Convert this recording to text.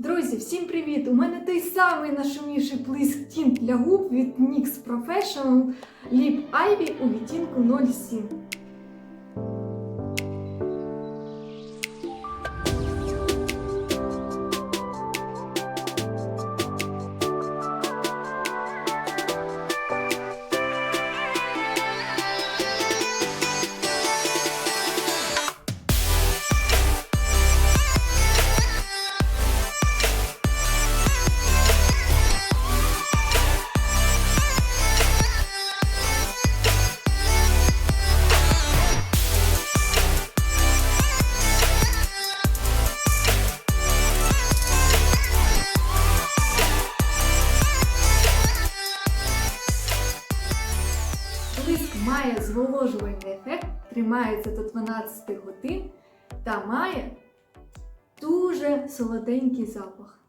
Друзі, всім привіт! У мене той самий нашумівший плиск тінт для губ від NYX Professional Lip Ivy у відтінку 07. Блиск має зволожувальний ефект, тримається до 12 годин та має дуже солоденький запах.